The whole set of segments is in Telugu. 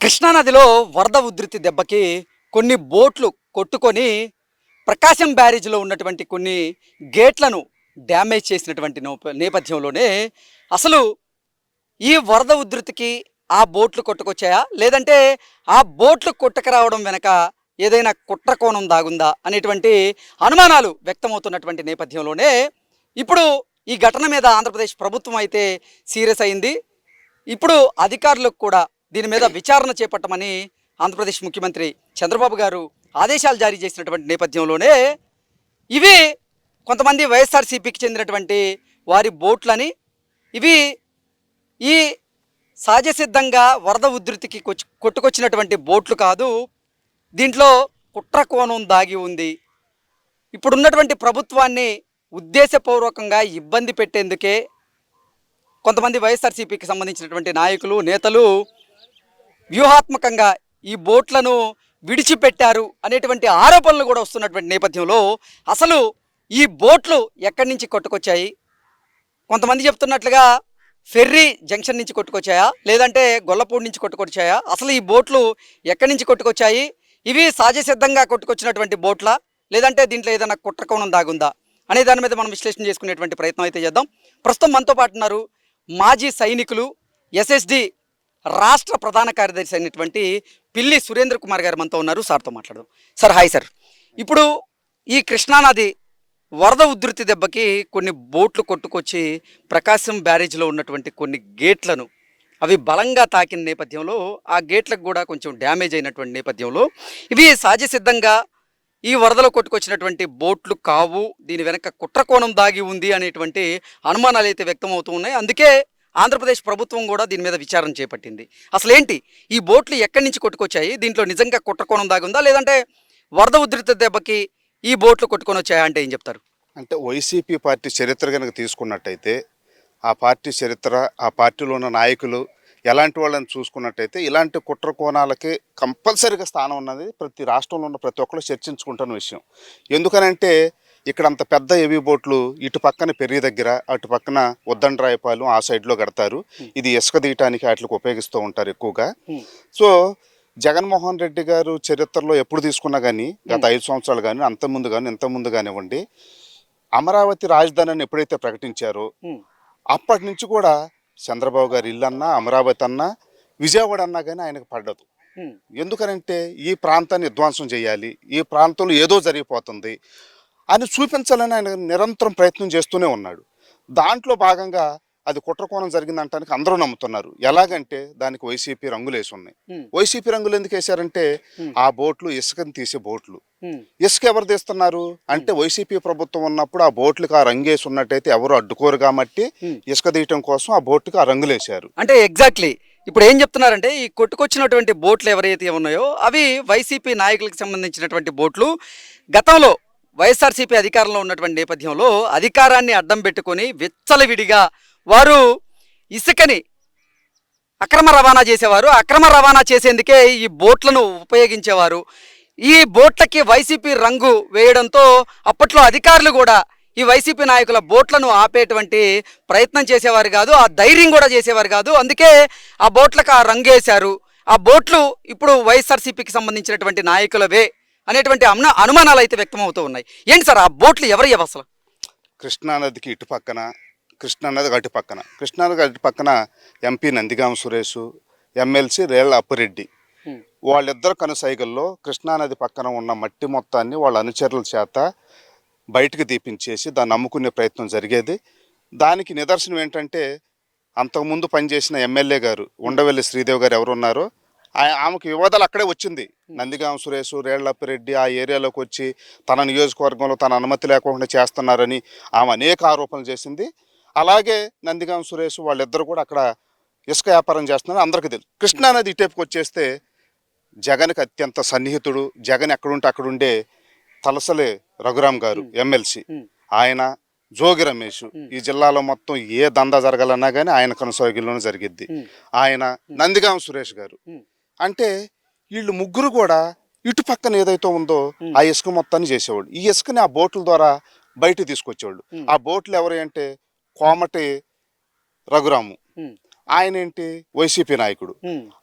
కృష్ణానదిలో వరద ఉధృతి దెబ్బకి కొన్ని బోట్లు కొట్టుకొని ప్రకాశం బ్యారేజ్లో ఉన్నటువంటి కొన్ని గేట్లను డ్యామేజ్ చేసినటువంటి నేపథ్యంలోనే అసలు ఈ వరద ఉధృతికి ఆ బోట్లు కొట్టుకొచ్చాయా? లేదంటే ఆ బోట్లు కొట్టుకురావడం వెనక ఏదైనా కుట్ర కోణం దాగుందా? అనేటువంటి అనుమానాలు వ్యక్తమవుతున్నటువంటి నేపథ్యంలోనే ఇప్పుడు ఈ ఘటన మీద ఆంధ్రప్రదేశ్ ప్రభుత్వం అయితే సీరియస్ అయింది. ఇప్పుడు అధికారులకు కూడా దీని మీద విచారణ చేపట్టమని ఆంధ్రప్రదేశ్ ముఖ్యమంత్రి చంద్రబాబు గారు ఆదేశాలు జారీ చేసినటువంటి నేపథ్యంలోనే ఇవి కొంతమంది వైఎస్ఆర్సీపీకి చెందినటువంటి వారి బోట్లని ఇవి ఈ సహజసిద్ధంగా వరద ఉధృతికి కొచ్చి- కొట్టుకొచ్చినటువంటి బోట్లు కాదు దీంట్లో కుట్ర కోణం దాగి ఉంది. ఇప్పుడున్నటువంటి ప్రభుత్వాన్ని ఉద్దేశపూర్వకంగా ఇబ్బంది పెట్టేందుకే కొంతమంది వైఎస్ఆర్సీపీకి సంబంధించినటువంటి నాయకులు నేతలు వ్యూహాత్మకంగా ఈ బోట్లను విడిచిపెట్టారు అనేటువంటి ఆరోపణలు కూడా వస్తున్నటువంటి నేపథ్యంలో అసలు ఈ బోట్లు ఎక్కడి నుంచి కొట్టుకొచ్చాయి? కొంతమంది చెప్తున్నట్లుగా ఫెర్రీ జంక్షన్ నుంచి కొట్టుకొచ్చాయా? లేదంటే గొల్లపూడి నుంచి కొట్టుకొచ్చాయా? అసలు ఈ బోట్లు ఎక్కడి నుంచి కొట్టుకొచ్చాయి? ఇవి సహజసిద్ధంగా కొట్టుకొచ్చినటువంటి బోట్లా? లేదంటే దీంట్లో ఏదైనా కుట్రకోణం దాగుందా? అనే దాని మీద మనం విశ్లేషణ చేసుకునేటువంటి ప్రయత్నం అయితే చేద్దాం. ప్రస్తుతం మనతో పాటు ఉన్నారు మాజీ సైనికులు ఎస్ఎస్డి రాష్ట్ర ప్రధాన కార్యదర్శి అయినటువంటి పిల్లి సురేంద్ర కుమార్ గారు మనతో ఉన్నారు. సార్తో మాట్లాడదాం. Sir hi sir. ఇప్పుడు ఈ కృష్ణానది వరద ఉధృతి దెబ్బకి కొన్ని బోట్లు కొట్టుకొచ్చి ప్రకాశం బ్యారేజ్లో ఉన్నటువంటి కొన్ని గేట్లను అవి బలంగా తాకిన నేపథ్యంలో ఆ గేట్లకు కూడా కొంచెం డ్యామేజ్ అయినటువంటి నేపథ్యంలో ఇవి సహజసిద్ధంగా ఈ వరదలో కొట్టుకొచ్చినటువంటి బోట్లు కావు దీని వెనక కుట్రకోణం దాగి ఉంది అనేటువంటి అనుమానాలు అయితే వ్యక్తమవుతూ ఉన్నాయి. అందుకే ఆంధ్రప్రదేశ్ ప్రభుత్వం కూడా దీని మీద విచారణ చేపట్టింది. అసలు ఏంటి ఈ బోట్లు ఎక్కడి నుంచి కొట్టుకొచ్చాయి? దీంట్లో నిజంగా కుట్రకోణం దాగుందా లేదంటే వరద ఉధృత దెబ్బకి ఈ బోట్లు కొట్టుకొని వచ్చాయా అంటే ఏం చెప్తారు? అంటే వైసీపీ పార్టీ చరిత్ర కనుక తీసుకున్నట్టయితే ఆ పార్టీ చరిత్ర ఆ పార్టీలో ఉన్న నాయకులు ఎలాంటి వాళ్ళని చూసుకున్నట్టయితే ఇలాంటి కుట్ర కోణాలకి కంపల్సరీగా స్థానం ఉన్నది ప్రతి రాష్ట్రంలో ఉన్న ప్రతి ఒక్కరు చర్చించుకుంటున్న విషయం. ఎందుకనంటే ఇక్కడ అంత పెద్ద హెవీ బోట్లు ఇటు పక్కన పెరిగి దగ్గర అటు పక్కన ఉద్దండరాయపాలెం ఆ సైడ్లో కడతారు. ఇది ఇసుక తీయటానికి వాటికి ఉపయోగిస్తూ ఉంటారు ఎక్కువగా. సో జగన్మోహన్ రెడ్డి గారు చరిత్రలో ఎప్పుడు తీసుకున్నా కానీ గత ఐదు సంవత్సరాలు కానీ అంత ముందు కానీ ఇంత ముందు కానివ్వండి అమరావతి రాజధానిని ఎప్పుడైతే ప్రకటించారో అప్పటి నుంచి కూడా చంద్రబాబు గారి ఇల్లు అన్నా అమరావతి అన్నా విజయవాడ అన్నా కానీ ఆయనకు పడ్డదు ఎందుకనంటే ఈ ప్రాంతాన్ని విధ్వంసం చేయాలి. ఈ ప్రాంతంలో ఏదో జరిగిపోతుంది. అని చూపించాలని ఆయన నిరంతరం ప్రయత్నం చేస్తూనే ఉన్నాడు. దాంట్లో భాగంగా అది కుట్రకోణం జరిగిందంటానికి అందరూ నమ్ముతున్నారు. ఎలాగంటే దానికి వైసీపీ రంగులు వేసి ఉన్నాయి. వైసీపీ రంగులు ఎందుకు వేశారంటే ఆ బోట్లు ఇసుకని తీసే బోట్లు. ఇసుక ఎవరు తీస్తున్నారు? అంటే వైసీపీ ప్రభుత్వం ఉన్నప్పుడు ఆ బోట్లకు ఆ రంగు వేసి ఉన్నట్టయితే ఎవరు అడ్డుకోరు కాబట్టి ఇసుక తీయటం కోసం ఆ బోట్కి ఆ రంగులు వేశారు. అంటే ఎగ్జాక్ట్లీ ఇప్పుడు ఏం చెప్తున్నారంటే ఈ కొట్టుకొచ్చినటువంటి బోట్లు ఎవరైతే ఉన్నాయో అవి వైసీపీ నాయకులకు సంబంధించినటువంటి బోట్లు. గతంలో వైఎస్ఆర్సీపీ అధికారంలో ఉన్నటువంటి నేపథ్యంలో అధికారాన్ని అడ్డం పెట్టుకొని విచ్చలవిడిగా వారు ఇసుకని అక్రమ రవాణా చేసేవారు. అక్రమ రవాణా చేసేందుకే ఈ బోట్లను ఉపయోగించేవారు. ఈ బోట్లకి వైసీపీ రంగు వేయడంతో అప్పట్లో అధికారులు కూడా ఈ వైసీపీ నాయకుల బోట్లను ఆపేటువంటి ప్రయత్నం చేసేవారు కాదు ఆ ధైర్యం కూడా చేసేవారు కాదు. అందుకే ఆ బోట్లకు ఆ రంగు వేశారు. ఆ బోట్లు ఇప్పుడు వైఎస్ఆర్సీపీకి సంబంధించినటువంటి నాయకులవే. అనేటువంటి అను అనుమానాలు అయితే వ్యక్తమవుతూ ఉన్నాయి. ఏంటి సార్ ఆ బోట్లు ఎవరు ఇవ్వ అసలు? కృష్ణానదికి ఇటు పక్కన కృష్ణానదికి అటు పక్కన. కృష్ణానదికి అటు పక్కన ఎంపీ నందిగామ సురేష్ ఎమ్మెల్సీ రేళ్ళ అప్పిరెడ్డి. వాళ్ళిద్దరు కనుసైగల్లో కృష్ణానది పక్కన ఉన్న మట్టి మొత్తాన్ని వాళ్ళ అనుచరుల చేత బయటికి దీపించేసి దాన్ని అమ్ముకునే ప్రయత్నం జరిగేది. దానికి నిదర్శనం ఏంటంటే అంతకుముందు పనిచేసిన ఎమ్మెల్యే గారు ఉండవెల్లి శ్రీదేవి గారు ఎవరున్నారో ఆమెకు వివాదాలు అక్కడే వచ్చింది. నందిగామ సురేష్ రేళ్ళప్పిరెడ్డి ఆ ఏరియాలోకి వచ్చి తన నియోజకవర్గంలో తన అనుమతి లేకుండా చేస్తున్నారని ఆమె అనేక ఆరోపణలు చేసింది. అలాగే నందిగామ సురేష్ వాళ్ళిద్దరు కూడా అక్కడ ఇసుక వ్యాపారం చేస్తున్నారు అందరికీ తెలుసు. కృష్ణానది ఇటేపుకి వచ్చేస్తే జగన్కి అత్యంత సన్నిహితుడు జగన్ ఎక్కడుంటే అక్కడుండే తలసలే రఘురామ్ గారు ఎమ్మెల్సీ. ఆయన జోగి రమేష్. ఈ జిల్లాలో మొత్తం ఏ దందా జరగాలన్నా కానీ ఆయన కొనసాగిలోనే జరిగిద్ది. ఆయన నందిగామ సురేష్ గారు. అంటే వీళ్ళు ముగ్గురు కూడా ఇటు పక్కన ఏదైతే ఉందో ఆ ఇసుక మొత్తాన్ని చేసేవాళ్ళు. ఈ ఇసుకని ఆ బోట్ల ద్వారా బయట తీసుకొచ్చేవాళ్ళు. ఆ బోట్లు ఎవరు అంటే కోమటి రఘురాము. ఆయన ఏంటి? వైసీపీ నాయకుడు.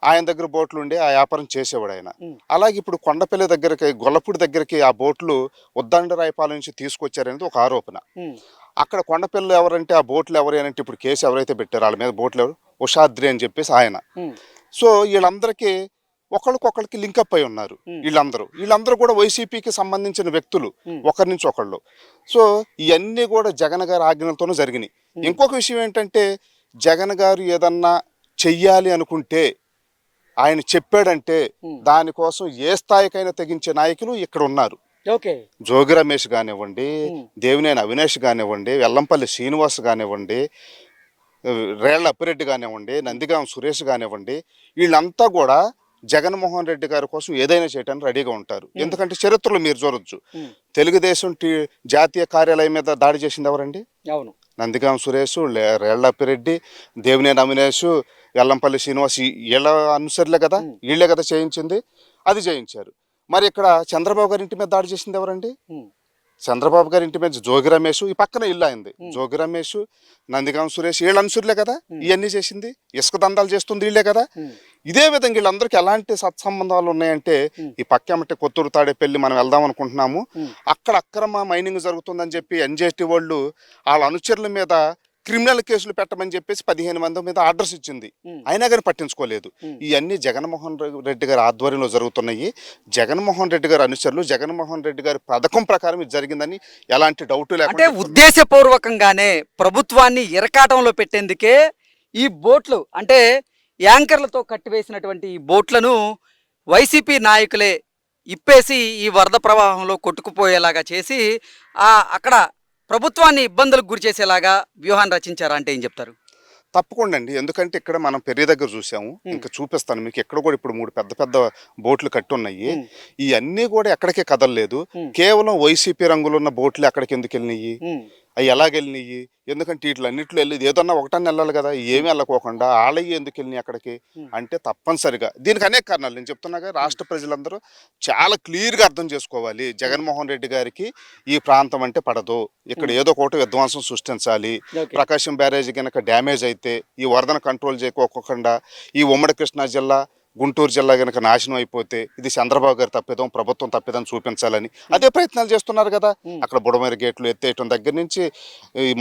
ఆయన దగ్గర బోట్లు ఉండి ఆ వ్యాపారం చేసేవాడు ఆయన. అలాగే ఇప్పుడు కొండపల్లి దగ్గరికి గొల్లపూడి దగ్గరికి ఆ బోట్లు ఉద్దండరాయపాలెం నుంచి తీసుకొచ్చారనేది ఒక ఆరోపణ. అక్కడ కొండపల్లి ఎవరంటే ఆ బోట్లు ఎవరు అంటే ఇప్పుడు కేసు ఎవరైతే పెట్టారో వాళ్ళ మీద బోట్లు ఎవరు? ఉషాద్రి అని చెప్పేసి ఆయన. సో వీళ్ళందరికీ ఒకరికొకరికి లింకప్ అయి ఉన్నారు. వీళ్ళందరూ వీళ్ళందరూ కూడా వైసీపీకి సంబంధించిన వ్యక్తులు. ఒకరి నుంచి ఒకళ్ళు సో ఇవన్నీ కూడా జగన్ గారి ఆజ్ఞలతోనూ జరిగినాయి ఇంకొక విషయం ఏంటంటే జగన్ గారు ఏదన్నా చెయ్యాలి అనుకుంటే ఆయన చెప్పాడంటే. దానికోసం ఏ స్థాయికైనా తెగించే నాయకులు ఇక్కడ ఉన్నారు జోగి రమేష్ కానివ్వండి. దేవినేని అవినాష్ కానివ్వండి వెల్లంపల్లి శ్రీనివాస్ కానివ్వండి రేళ్ళ అప్పిరెడ్డి కానివ్వండి నందిగాం సురేష్ కానివ్వండి వీళ్ళంతా కూడా జగన్మోహన్ రెడ్డి గారి కోసం ఏదైనా చేయడానికి రెడీగా ఉంటారు. ఎందుకంటే చరిత్రలో మీరు చూడొచ్చు. తెలుగుదేశం టీ జాతీయ కార్యాలయం మీద దాడి చేసింది ఎవరండి? అవును. నందిగాం సురేష్ లే- రేళ్ళ అప్పిరెడ్డి దేవినేని అవినాష్ వెల్లంపల్లి శ్రీనివాస్ వీళ్ళ అనుసరులే కదా? వీళ్ళే కదా చేయించింది? అది చేయించారు. మరి ఇక్కడ చంద్రబాబు గారి ఇంటి మీద దాడి చేసింది ఎవరండి? చంద్రబాబు గారి ఇంటి మీద జోగి రమేష్ ఈ పక్కన ఇల్లు అయింది. జోగి రమేష్ నందిగాం సురేష్ వీళ్ళ అనుసరులే కదా? ఇవన్నీ చేసింది. ఇసుక దందాలు చేస్తుంది వీళ్ళే కదా? ఇదే విధంగా వీళ్ళందరికీ ఎలాంటి సత్సంబంధాలు ఉన్నాయంటే ఈ పక్కమట్టి కొత్తూరు తాడేపల్లి మనం వెళ్దాం అనుకుంటున్నాము. అక్కడ అక్రమ మైనింగ్ జరుగుతుందని చెప్పి ఎన్జేటీ వాళ్ళు వాళ్ళ అనుచరుల మీద క్రిమినల్ కేసులు పెట్టమని చెప్పేసి పదిహేను మంది మీద ఆర్డర్స్ ఇచ్చింది. అయినా కానీ పట్టించుకోలేదు. ఇవన్నీ జగన్మోహన్ రెడ్డి గారి ఆధ్వర్యంలో జరుగుతున్నాయి జగన్మోహన్ రెడ్డి గారి అనుచరులు జగన్మోహన్ రెడ్డి గారి పథకం ప్రకారం ఇది జరిగిందని ఎలాంటి డౌట్ అంటే లేకుండా ఉద్దేశపూర్వకంగానే ప్రభుత్వాన్ని ఇరకాటంలో పెట్టేందుకే ఈ బోట్లు అంటే యాంకర్లతో కట్టివేసినటువంటి ఈ బోట్లను వైసీపీ నాయకులే ఇప్పేసి ఈ వరద ప్రవాహంలో కొట్టుకుపోయేలాగా చేసి ఆ అక్కడ ప్రభుత్వాన్ని ఇబ్బందులకు గురి చేసేలాగా వ్యూహాన్ని రచించారా అంటే ఏం చెప్తారు? తప్పకుండా అండి ఎందుకంటే ఇక్కడ మనం పెరిగి దగ్గర చూసాము. ఇంకా చూపిస్తాను మీకు. ఎక్కడ కూడా ఇప్పుడు మూడు పెద్ద పెద్ద బోట్లు కట్టి ఉన్నాయి. ఇవన్నీ కూడా ఎక్కడికి కదలలేదు. కేవలం వైసీపీ రంగులు ఉన్న బోట్లు ఎక్కడికి ఎందుకు వెళ్ళినాయి? అవి ఎలాగెళ్ళినాయి ఎందుకంటే వీటిలో అన్నింటిలో వెళ్ళి ఏదన్నా ఒకటన్నా వెళ్ళాలి కదా ఏమి వెళ్ళకోకుండా ఆలయ్యి ఎందుకు వెళ్ళినాయి అక్కడికి. అంటే తప్పనిసరిగా. దీనికి అనేక కారణాలు నేను చెప్తున్నాగా రాష్ట్ర ప్రజలందరూ చాలా క్లియర్గా అర్థం చేసుకోవాలి. జగన్మోహన్ రెడ్డి గారికి ఈ ప్రాంతం అంటే పడదు. ఇక్కడ ఏదో ఒకటి విధ్వంసం సృష్టించాలి. ప్రకాశం బ్యారేజ్ కనుక డ్యామేజ్ అయితే ఈ వరదను కంట్రోల్ చేయకోకుండా ఈ ఉమ్మడి కృష్ణా జిల్లా గుంటూరు జిల్లా కనుక నాశనం అయిపోతే ఇది చంద్రబాబు గారి తప్పిదం ప్రభుత్వం తప్పిదం చూపించాలని అదే ప్రయత్నాలు చేస్తున్నారు కదా. ఉమ్. అక్కడ బుడమేరు గేట్లు ఎత్తేయటం దగ్గర నుంచి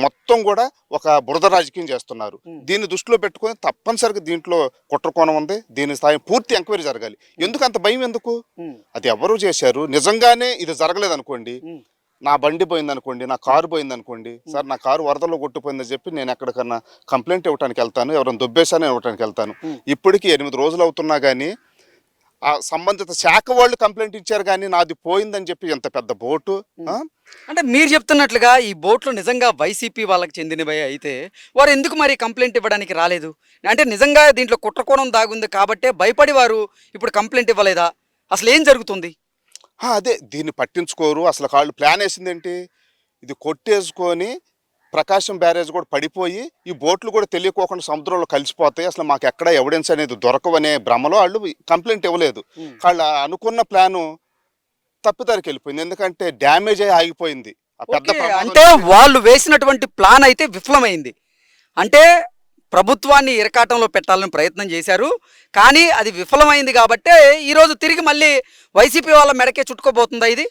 మొత్తం కూడా ఒక బురద రాజకీయం చేస్తున్నారు. ఉమ్. దీన్ని దృష్టిలో పెట్టుకొని తప్పనిసరిగా దీంట్లో కుట్రకోణం ఉంది. దీని స్థాయి పూర్తి ఎంక్వైరీ జరగాలి. ఎందుకు అంత భయం ఎందుకు? అది ఎవరు చేశారు? నిజంగానే ఇది జరగలేదు అనుకోండి నా బండి పోయింది అనుకోండి నా కారు పోయింది అనుకోండి సార్ నా కారు వరదలో కొట్టుపోయిందని చెప్పి నేను ఎక్కడికన్నా కంప్లైంట్ ఇవ్వడానికి వెళ్తాను ఎవరైనా దుబ్బేశానని ఇవ్వడానికి వెళ్తాను. ఇప్పటికి ఎనిమిది రోజులు అవుతున్నా కానీ ఆ సంబంధిత శాఖ వాళ్ళు కంప్లైంట్ ఇచ్చారు కానీ నాది పోయిందని చెప్పి ఎంత పెద్ద బోటు? అంటే మీరు చెప్తున్నట్లుగా ఈ బోట్లు నిజంగా వైసీపీ వాళ్ళకి చెందినవే అయితే వారు ఎందుకు మరి కంప్లైంట్ ఇవ్వడానికి రాలేదు? అంటే నిజంగా దీంట్లో కుట్రకోణం దాగుంది కాబట్టే భయపడి వారు ఇప్పుడు కంప్లైంట్ ఇవ్వలేదా? అసలు ఏం జరుగుతుంది? అదే దీన్ని పట్టించుకోరు. అసలు వాళ్ళు ప్లాన్ వేసింది ఏంటి ఇది కొట్టేసుకొని ప్రకాశం బ్యారేజ్ కూడా పడిపోయి ఈ బోట్లు కూడా తెలియకోకుండా సముద్రంలో కలిసిపోతాయి. అసలు మాకు ఎక్కడ ఎవిడెన్స్ అనేది దొరకవనే భ్రమలో వాళ్ళు కంప్లైంట్ ఇవ్వలేదు. వాళ్ళు అనుకున్న ప్లాను తప్పిదారికి వెళ్ళిపోయింది. ఎందుకంటే డ్యామేజ్ అయి ఆగిపోయింది. అంటే వాళ్ళు వేసినటువంటి ప్లాన్ అయితే విఫలమైంది. అంటే ప్రభుత్వాన్ని ఇరకాటంలో పెట్టాలని ప్రయత్నం చేశారు. కానీ అది విఫలమైంది కాబట్టే ఈరోజు తిరిగి మళ్ళీ వైసీపీ వాళ్ళ మెడకే చుట్టుకోబోతుందా ఇది?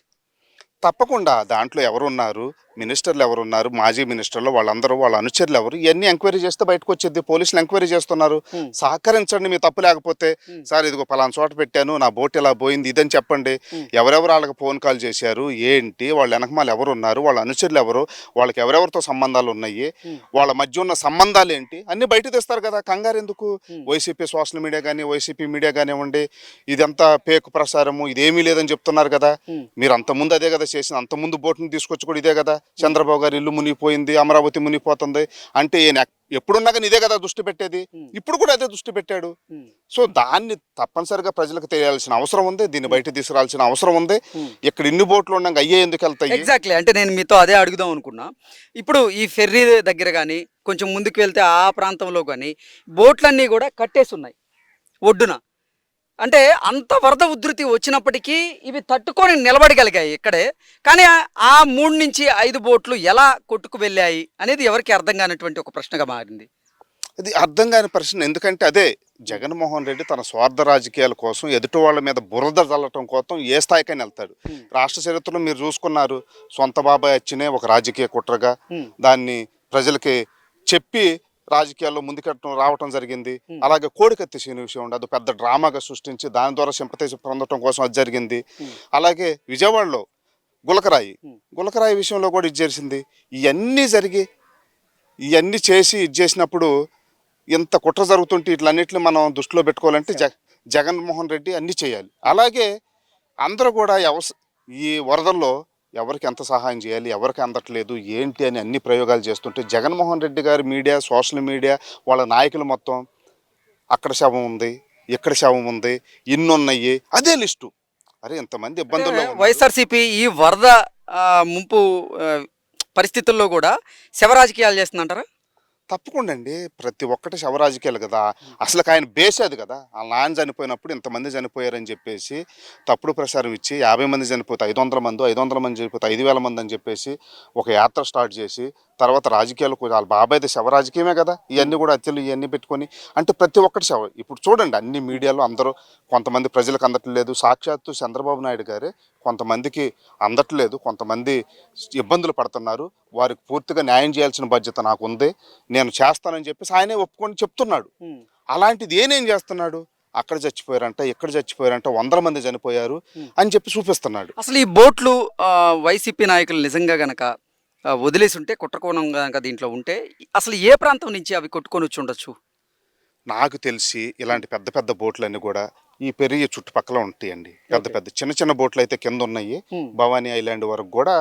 తప్పకుండా. దాంట్లో ఎవరు ఉన్నారు మినిస్టర్లు ఎవరు ఉన్నారు మాజీ మినిస్టర్లు వాళ్ళందరూ వాళ్ళ అనుచరులు ఎవరు? ఇవన్నీ ఎంక్వైరీ చేస్తే బయటకు వచ్చేది. పోలీసులు ఎంక్వైరీ చేస్తున్నారు. సహకరించండి మీ తప్పు లేకపోతే. సార్ ఇదిగో పలానా చోట పెట్టాను నా బోట్ ఇలా పోయింది ఇదని చెప్పండి. ఎవరెవరు వాళ్ళకి ఫోన్ కాల్ చేశారు? ఏంటి? వాళ్ళ వెనకమాల ఎవరు ఉన్నారు వాళ్ళ అనుచరులు ఎవరు? వాళ్ళకి ఎవరెవరితో సంబంధాలు ఉన్నాయి. వాళ్ళ మధ్య ఉన్న సంబంధాలు ఏంటి? అన్ని బయట తెస్తారు కదా కంగారు ఎందుకు. వైసీపీ సోషల్ మీడియా కానీ వైసీపీ మీడియా కానివ్వండి ఇదంతా పేకు ప్రసారము ఇదేమీ లేదని చెప్తున్నారు కదా. మీరు అంత ముందు అదే కదా చేసింది అంత ముందు బోట్ని తీసుకొచ్చి కూడా ఇదే కదా. చంద్రబాబు గారి ఇల్లు మునిగిపోయింది అమరావతి మునిగిపోతుంది అంటే ఈయన ఎప్పుడున్నా కానీ ఇదే కదా దృష్టి పెట్టేది. ఇప్పుడు కూడా అదే దృష్టి పెట్టాడు. సో దాన్ని తప్పనిసరిగా ప్రజలకు తెలియాల్సిన అవసరం ఉంది దీన్ని బయట తీసుకురావాల్సిన అవసరం ఉంది. ఇక్కడ ఇన్ని బోట్లు ఉండగా అయ్యే ఎందుకు వెళ్తాయి? ఎగ్జాక్ట్లీ అంటే నేను మీతో అదే అడుగుదాం అనుకున్నా. ఇప్పుడు ఈ ఫెర్రీ దగ్గర కానీ కొంచెం ముందుకు వెళ్తే ఆ ప్రాంతంలో కానీ బోట్లన్నీ కూడా కట్టేసి ఉన్నాయి. ఒడ్డున. అంటే అంత వరద ఉధృతి వచ్చినప్పటికీ ఇవి తట్టుకొని నిలబడగలిగాయి ఇక్కడే. కానీ ఆ- మూడు నుంచి ఐదు బోట్లు ఎలా కొట్టుకు వెళ్ళాయి అనేది ఎవరికి అర్థం కానటువంటి ఒక ప్రశ్నగా మారింది. అది అర్థం కాని ప్రశ్న. ఎందుకంటే అదే జగన్మోహన్ రెడ్డి తన స్వార్థ రాజకీయాల కోసం ఎదుటి వాళ్ళ మీద బురద చల్లటం కోసం ఏ స్థాయికైనా వెళ్తాడు. రాష్ట్ర చరిత్రలో మీరు చూసుకున్నారు సొంత బాబాయ్ వచ్చినే ఒక రాజకీయ కుట్రగా దాన్ని ప్రజలకి చెప్పి రాజకీయాల్లో ముందుకెట్టడం రావటం జరిగింది. అలాగే కోడికత్తి శ్రీని విషయం ఉండదు పెద్ద డ్రామాగా సృష్టించి దాని ద్వారా సింపతైజ్ పొందటం కోసం అది జరిగింది. అలాగే విజయవాడలో గులకరాయి. గులకరాయి విషయంలో కూడా ఇది చేసింది ఇవన్నీ జరిగి ఇవన్నీ చేసి ఇది చేసినప్పుడు ఇంత కుట్ర జరుగుతుంటే ఇట్లన్నిటిని మనం దృష్టిలో పెట్టుకోవాలంటే జగ జగన్మోహన్ రెడ్డి అన్నీ చేయాలి. అలాగే అందరూ కూడా ఈ వరదల్లో ఎవరికి ఎంత సహాయం చేయాలి ఎవరికి అందట్లేదు ఏంటి అని అన్ని ప్రయోగాలు చేస్తుంటే జగన్మోహన్ రెడ్డి గారి మీడియా సోషల్ మీడియా వాళ్ళ నాయకులు మొత్తం అక్కడ శవం ఉంది ఇక్కడ శవం ఉంది ఇన్ని ఉన్నాయి అదే లిస్టు అరే ఇంతమంది ఇబ్బందుల్లో ఉన్నారు. వైఎస్ఆర్సీపీ ఈ వరద ముంపు పరిస్థితుల్లో కూడా శవ రాజకీయాలు చేస్తుందంటారా తప్పకుండా అండి ప్రతి ఒక్కటి శవరాజకీయాలు కదా. అసలు ఆయన బేస్ అది కదా. ఆ నాన్న చనిపోయినప్పుడు ఇంతమంది చనిపోయారని చెప్పేసి తప్పుడు ప్రసారం ఇచ్చి యాభై మంది చనిపోతే ఐదు వందల మంది ఐదు వందల మంది చనిపోతే ఐదు వేల మంది అని చెప్పేసి ఒక యాత్ర స్టార్ట్ చేసి తర్వాత రాజకీయాలు కూడా వాళ్ళ బాబాయ్ది శవ రాజకీయమే కదా. ఇవన్నీ కూడా హత్యలు ఇవన్నీ పెట్టుకొని అంటే ప్రతి ఒక్కటి శవ. ఇప్పుడు చూడండి అన్ని మీడియాలో అందరూ కొంతమంది ప్రజలకు అందట్లేదు. సాక్షాత్తు చంద్రబాబు నాయుడు గారే కొంతమందికి అందట్లేదు. కొంతమంది ఇబ్బందులు పడుతున్నారు. వారికి పూర్తిగా న్యాయం చేయాల్సిన బాధ్యత నాకు ఉంది. నేను చేస్తానని చెప్పేసి ఆయనే ఒప్పుకొని చెప్తున్నాడు. అలాంటిది ఏనేం చేస్తున్నాడు? అక్కడ చచ్చిపోయారంట ఇక్కడ చచ్చిపోయారంట వందల మంది చనిపోయారు అని చెప్పి చూపిస్తున్నాడు. అసలు ఈ బోట్లు వైసీపీ నాయకులు నిజంగా గనక వదిలేసి ఉంటే కుట్రకోణం గనక దీంట్లో ఉంటే అసలు ఏ ప్రాంతం నుంచి అవి కొట్టుకొని వచ్చి ఉండొచ్చు? నాకు తెలిసి ఇలాంటి పెద్ద పెద్ద బోట్లన్నీ కూడా ఈ పెరిగి చుట్టుపక్కల ఉంటాయండి. పెద్ద పెద్ద చిన్న చిన్న బోట్లు అయితే కింద ఉన్నాయి. భవానీ ఐలాండ్ వరకు కూడా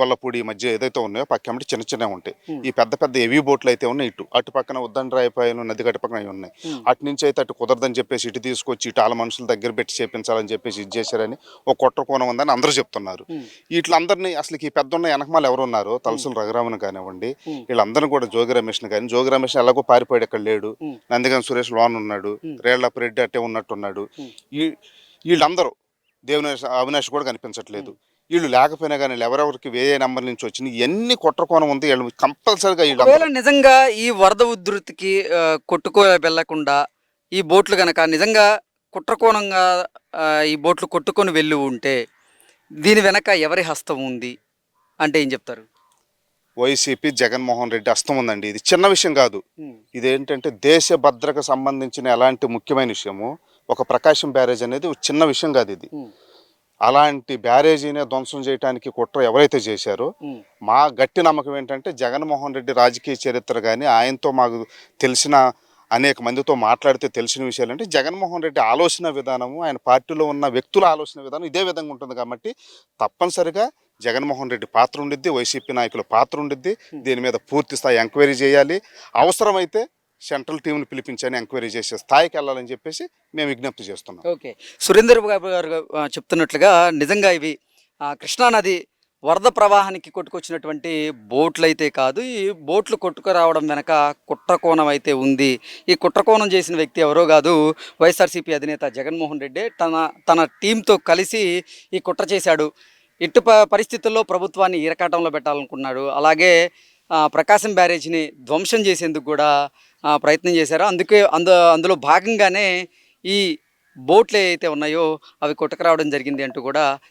గొల్లపూడి మధ్య ఏదైతే ఉన్నాయో పక్కమ్మటి చిన్న చిన్నవి ఉంటాయి. ఈ పెద్ద పెద్ద హెవీ బోట్లు అయితే ఉన్నాయి. ఇటు అటు పక్కన ఉద్దండరాయపాయలు నది గట్టు పక్కన అవి ఉన్నాయి. అటు నుంచి అయితే అటు కుదరదని చెప్పేసి ఇటు తీసుకొచ్చి ఇటు వాళ్ళ మనుషుల దగ్గర పెట్టి చేపించాలని చెప్పేసి ఇది చేశారని ఒక కొట్ట కోణం ఉందని అందరూ చెప్తున్నారు. వీటిలందరినీ అసలు ఈ పెద్ద ఉన్న వెనకమాల ఎవరు ఉన్నారు తలసులు రఘురామన్ కానివ్వండి Hmm. వీళ్ళందరూ కూడా జోగి రమేష్ని కానీ జోగి రమేష్ ఎలాగో పారిపోయాడు ఇక్కడ లేడు. నందిగం సురేష్ లోన్ ఉన్నాడు. రేళ్ళపరెడ్డి అట్టే ఉన్నట్టున్నాడు. ఈ వీళ్ళందరూ దేవుని అవినాష్ కూడా కనిపించట్లేదు. వీళ్ళు లేకపోయినా కానీ ఎవరెవరికి వేరే నెంబర్ నుంచి వచ్చినాయి ఎన్ని కుట్రకోణం ఉంది. వీళ్ళు కంపల్సరిగా వీళ్ళు నిజంగా ఈ వరద ఉధృతికి కొట్టుకో వెళ్ళకుండా ఈ బోట్లు గనక నిజంగా కుట్రకోణంగా ఈ బోట్లు కొట్టుకొని వెళ్ళి ఉంటే దీని వెనక ఎవరి హస్తం ఉంది అంటే ఏం చెప్తారు? వైసీపీ జగన్మోహన్ రెడ్డి అస్తం ఉందండి. ఇది చిన్న విషయం కాదు. ఇదేంటంటే దేశ భద్రతకు సంబంధించిన ఎలాంటి ముఖ్యమైన విషయము ఒక ప్రకాశం బ్యారేజ్ అనేది చిన్న విషయం కాదు ఇది. అలాంటి బ్యారేజీనే ధ్వంసం చేయడానికి కుట్ర ఎవరైతే చేశారో మా గట్టి నమ్మకం ఏంటంటే జగన్మోహన్ రెడ్డి రాజకీయ చరిత్ర కానీ ఆయనతో మాకు తెలిసిన అనేక మందితో మాట్లాడితే తెలిసిన విషయాలు అంటే జగన్మోహన్ రెడ్డి ఆలోచన విధానము ఆయన పార్టీలో ఉన్న వ్యక్తుల ఆలోచన విధానం ఇదే విధంగా ఉంటుంది కాబట్టి తప్పనిసరిగా జగన్మోహన్ రెడ్డి పాత్ర ఉండిద్ది వైసీపీ నాయకుల పాత్ర ఉండిద్ది దీని మీద పూర్తి స్థాయి ఎంక్వైరీ చేయాలి. అవసరమైతే సెంట్రల్ టీంని పిలిపించని ఎంక్వైరీ చేసే స్థాయికి వెళ్ళాలని చెప్పేసి మేము విజ్ఞప్తి చేస్తున్నాం. ఓకే. సురేందర్ బాబు గారు చెప్తున్నట్లుగా నిజంగా ఇవి కృష్ణానది వరద ప్రవాహానికి కొట్టుకొచ్చినటువంటి బోట్లు అయితే కాదు ఈ బోట్లు కొట్టుకురావడం వెనక కుట్రకోణం అయితే ఉంది. ఈ కుట్రకోణం చేసిన వ్యక్తి ఎవరో కాదు వైఎస్ఆర్సీపీ అధినేత జగన్మోహన్ రెడ్డి తన తన టీంతో కలిసి ఈ కుట్ర చేశాడు. ఇటు పరిస్థితుల్లో ప్రభుత్వాన్ని ఈరకాటంలో పెట్టాలనుకున్నాడు. అలాగే ప్రకాశం బ్యారేజ్ని ధ్వంసం చేసేందుకు కూడా ప్రయత్నం చేశారు. అందుకే అందు అందులో భాగంగానే ఈ బోట్లు ఏవైతే ఉన్నాయో అవి కొట్టుకురావడం జరిగింది అంటూ కూడా